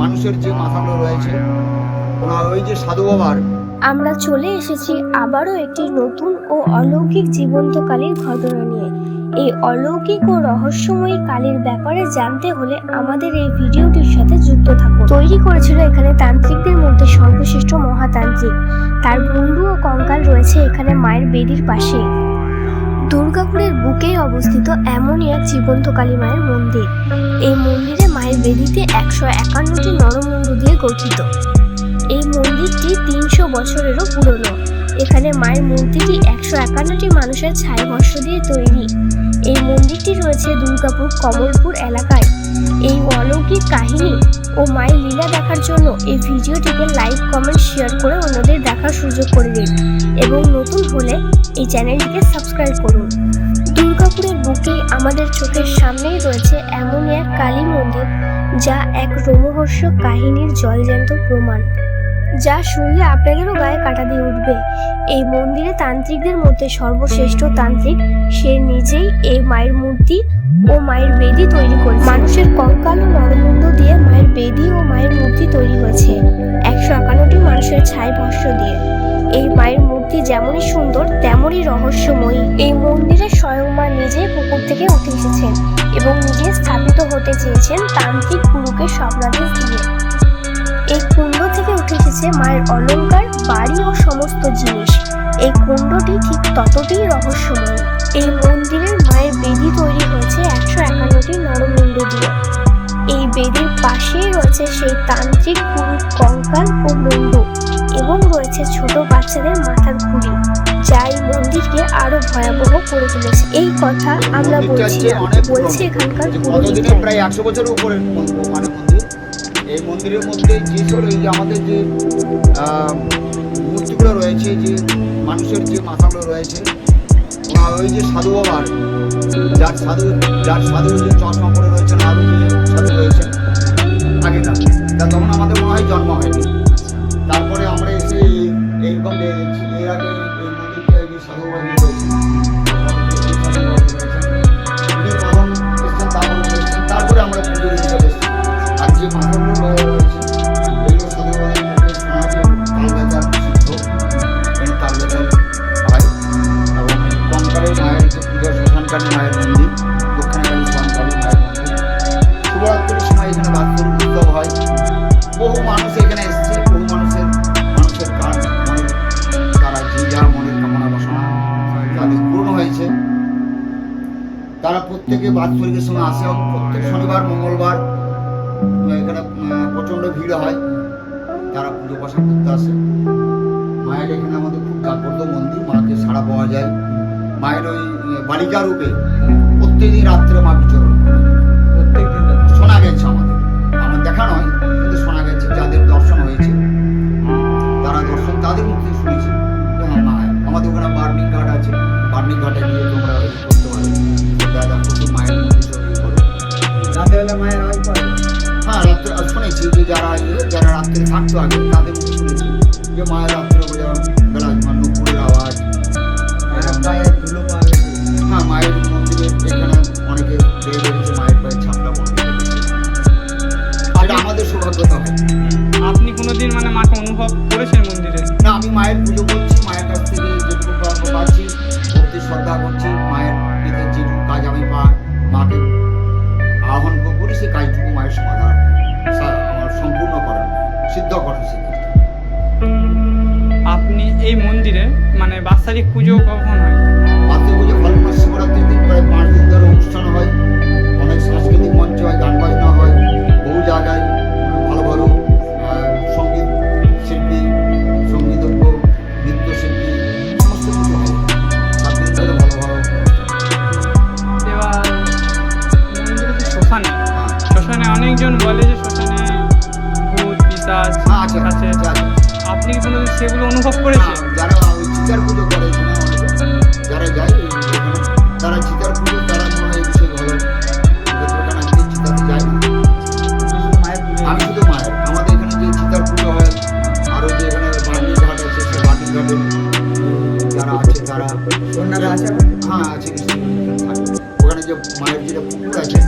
মানুষের যে মাথাগুলো রয়েছে ওই যে সাধু বাবার। আমরা চলে এসেছি আবারও একটি নতুন ও অলৌকিক জীবন্ত কালীর ঘটনা নিয়ে। এই অলৌকিক ও রহস্যময়ী কালীর ব্যাপারে জানতে হলে আমাদের এই ভিডিওটির সাথে যুক্ত থাকুন। তৈরি করেছিল এখানে তান্ত্রিকদের মধ্যে সর্বশ্রেষ্ঠ মহাতান্ত্রিক। তার মুন্ডু ও কঙ্কাল রয়েছে এখানে মায়ের বেদির পাশে। দুর্গাপুরের বুকেই অবস্থিত এমনই এক জীবন্ত কালী মায়ের মন্দির। এই মন্দিরে বেদিতে একশো একান্নটি নরমুন্ডু দিয়ে গঠিত। এই মন্দিরটি তিনশো বছরেরও পুরনো। এখানে মায়ের মূর্তিটি একশো একান্নটি মানুষের ছাই বস্ত্র দিয়ে তৈরি। এই মন্দিরটি রয়েছে দুর্গাপুর কমলপুর এলাকায়। এই অলৌকিক কাহিনী ও মায়ের লীলা দেখার জন্য এই ভিডিওটিকে লাইক, কমেন্ট, শেয়ার করে অন্যদের দেখার সুযোগ করে দিন। এবং নতুন হলে এই চ্যানেলটিকে সাবস্ক্রাইব করুন। বুকেই আমাদের চোখের সামনেই রয়েছে এমন এক কালী মন্দির, যা এক রোমহর্ষক কাহিনীর জলজ্যান্ত প্রমাণ। যা শুনলে আপনাদেরও গায়ে কাটা দিয়ে উঠবে। এই মন্দিরে তান্ত্রিকদের মধ্যে সর্বশ্রেষ্ঠ তান্ত্রিক, সে নিজেই এই মায়ের মূর্তি ও মায়ের বেদি তৈরি করে মানুষের কঙ্কাল ও নরমুণ্ড দিয়ে মায়ের বেদি ও মায়ের মূর্তি তৈরি হয়েছে। একশো একান্নটি মানুষের ছাই ভস্য দিয়ে। এই মায়ের মূর্তি যেমনই সুন্দর, তেমনই রহস্যময়ী। এই মন্দিরে স্বয়ং মা নিজেই পুকুর থেকে উঠে এসেছেন এবং নিজে স্থাপিত হতে চেয়েছেন তান্ত্রিক গুরুকে স্বপ্নাদেশ দিয়ে। এই কুণ্ড থেকে উঠে এসেছে মায়ের অলংকার বাড়ি ও সমস্ত জিনিস। এই কুণ্ডটি ঠিক ততটাই রহস্যময়। এই মন্দিরের নরমুণ্ড দিয়ে এই বেদির পাশেই রয়েছে সেই তান্ত্রিক গুরুর কঙ্কাল ও মুন্ডু এবং রয়েছে ছোট বাচ্চাদের মাথার খুঁড়ি যা এই মন্দিরকে আরও ভয়াবহ করে তুলেছে। এই কথা আমরা বলছি বলছে। এখানকার যে প্রায় একশো বছরের উপরে। মানে মন্দির। এই মন্দিরের মধ্যে যে সব এই যে আমাদের যে মূর্তিগুলো রয়েছে যে মানুষের যে মাথাগুলো রয়েছে ওই যে সাধু বাবার যার সাধু যার সাধু যে চশমা পরে রয়েছেন আরও রয়েছেন আগেকার তা তখন আমাদের মনে হয় জন্ম হয়নি তারপরে আমরা এসে এই- এইরকম এর আগে এই তারা প্রত্যেকে বাৎসরিকের সময় আসে। প্রত্যেক শনিবার, মঙ্গলবার এখানে প্রচণ্ড ভিড় হয়। তারা পুজো পাশা করতে আসে। মায়ের এখানে আমাদের খুব জাগ্রত মন্দির, মাকে সাড়া পাওয়া যায়। মায়ের ওই বালিকা রূপে প্রত্যেকদিন রাত্রে মা বিচরণ করে। শোনা গেছে আমাদের। আমার দেখা নয়, কিন্তু শোনা গেছে। যাদের দর্শন হয়েছে, তারা দর্শন তাদের মুখে শুনেছে মায়ের আওয়াজ পাওয়া হ্যাঁ রাত্রে শুনেছি যে যারা যারা রাত্রে থাকতো আগে তাদের মুখে শুনেছি যে মায়ের রাত্রে বেলা বেলাজমান নুপুরের আওয়াজ। ধুলো হ্যাঁ মায়ের মন্দিরে এখানে অনেকে দেখে দেখেছে মায়ের পায়ের ছাপটা মন্দিরে এটা আমাদের সৌভাগ্যতা হয় আপনি কোনোদিন মানে মাকে অনুভব করেছেন মন্দিরে? না আমি মায়ের পুজো সিদ্ধ করেছে আপনি এই মন্দিরে মানে বাৎসরিক পুজো কখন হয়? অনুভব করেছেন হ্যাঁ, যারা ওই চিতার পুজো করে যারা যায় তারা চিতার পুজো তারা মনে হয় বিষয়ে ভালো। চিতাতে মায়ের পুজো। আমি শুধু মায়ের। আমাদের এখানে যে চিতার পুজো হয় আরও যে এখানে বার্নিং ঘাট আছে সেই বার্নিং ঘাটে যারা আছে তারা আছে হ্যাঁ আছে ওখানে যে মায়ের যেটা পুকুর আছে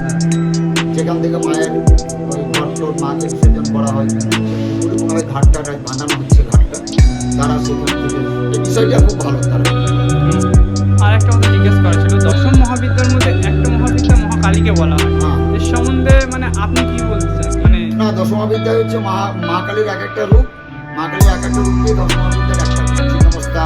যেখান থেকে মায়ের ওই ঘট মাকে করা হয় মনে হয় ঘাটটা বানানো হচ্ছে ঘাটটা। তারা সেখান থেকে এই বিষয়টা খুব ভালো তারা। আর একটা কথা জিজ্ঞেস করা ছিল দশম মহাবিদ্যার মধ্যে একটা মহাবিদ্যা মহাকালীকে বলা হয়। হ্যাঁ। এর সম্বন্ধে মানে আপনি কি বলছেন? মানে না দশমাবিদ্যা হচ্ছে মা মা কালীর এক একটা রূপ। মা কালীর এক একটা রূপকে দশমাবিদ্যার একটা রূপ ছিন্নমস্তা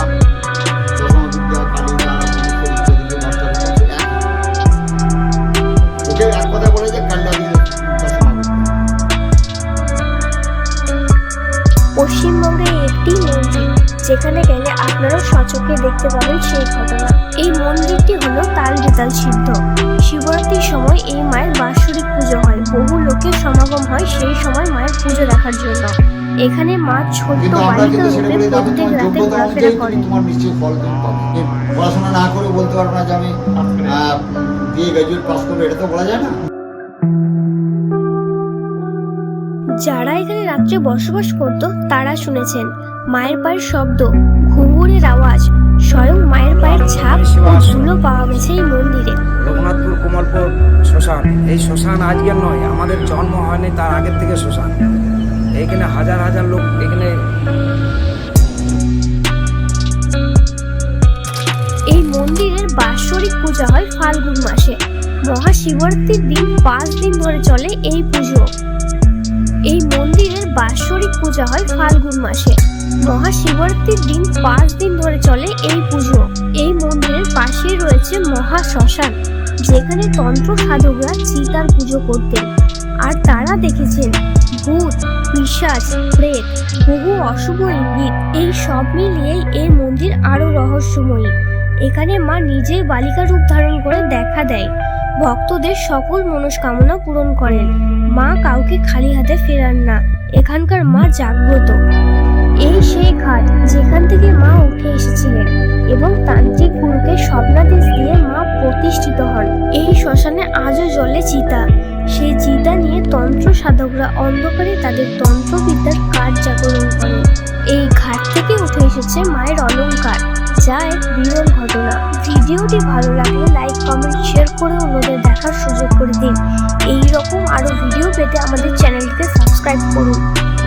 যেখানে গেলে আপনারা সচক্ষে দেখতে পাবেন সেই ঘটনা। এই মন্দিরটি হলো তাল বেতাল সিদ্ধ। শিবরাত্রির সময় এই মায়ের বাৎসরিক পুজো হয়। বহু লোকের সমাগম হয় সেই সময় মায়ের পুজো দেখার জন্য। এখানে মা ছোট্ট বালিকা রূপে প্রত্যেক রাতে ঘোরাফেরা করেন। তোমার নিশ্চয়ই ফল পাবে। পড়াশোনা না করে বলতে পারব না যে আমি দিয়ে গ্রাজুয়েট পাস করব এটা তো বলা যায় না। যারা এখানে রাত্রে বসবাস করত তারা শুনেছেন মায়ের পায়ের শব্দ ঘুঙুরের আওয়াজ স্বয়ং মায়ের পায়ের ছাপ ও ধুলো পাওয়া গেছে এই মন্দিরে। রঘুনাথপুর কোমলপুর শ্মশান। এই শ্মশান আজকের নয় আমাদের জন্ম হয়নি তার আগের থেকে শ্মশান। এখানে হাজার হাজার লোক এখানে এই মন্দিরের বাৎসরিক পূজা হয় ফাল্গুন মাসে। মহাশিবরাত্রির দিন পাঁচ দিন ধরে চলে এই পুজো। এই মন্দিরের বাৎসরিক পূজা হয় ফাল্গুন মাসে। মহাশিবরাত্রির দিন পাঁচ দিন ধরে চলে এই পুজো। এই মন্দিরের পাশেই রয়েছে মহা শ্মশান যেখানে তন্ত্র সাধকরা চিতার পুজো করতেন। আর তারা দেখেছেন ভূত, পিশাচ, প্রেত, বহু অশুভ ইঙ্গিত, এই সব মিলিয়েই এই মন্দির আরও রহস্যময়ী। এখানে মা নিজেই বালিকা রূপ ধারণ করে দেখা দেয়। ভক্তদের সকল মনস্কামনা পূরণ করেন। মা কাউকে খালি হাতে ফেরান না। এখানকার মা জাগ্রত। এই সেই ঘাট যেখান থেকে মা উঠে এসেছিলেন এবং তান্ত্রিক গুরুকে স্বপ্নাদেশ দিয়ে মা প্রতিষ্ঠিত হন। এই শ্মশানে আজও জলে চিতা। সেই চিতা নিয়ে তন্ত্র সাধকরা অন্ধকারে তাদের তন্ত্রবিদ্যার কাজ জাগরণ করে। এই ঘাট থেকে উঠে এসেছে মায়ের অলঙ্কার, যা এক বিরল ঘটনা। ভিডিওটি ভালো লাগলে লাইক, কমেন্ট, শেয়ার করে অন্যদের দেখার সুযোগ করে দিন। এই রকম আরও ভিডিও পেতে আমাদের চ্যানেলটিকে সাবস্ক্রাইব করুন।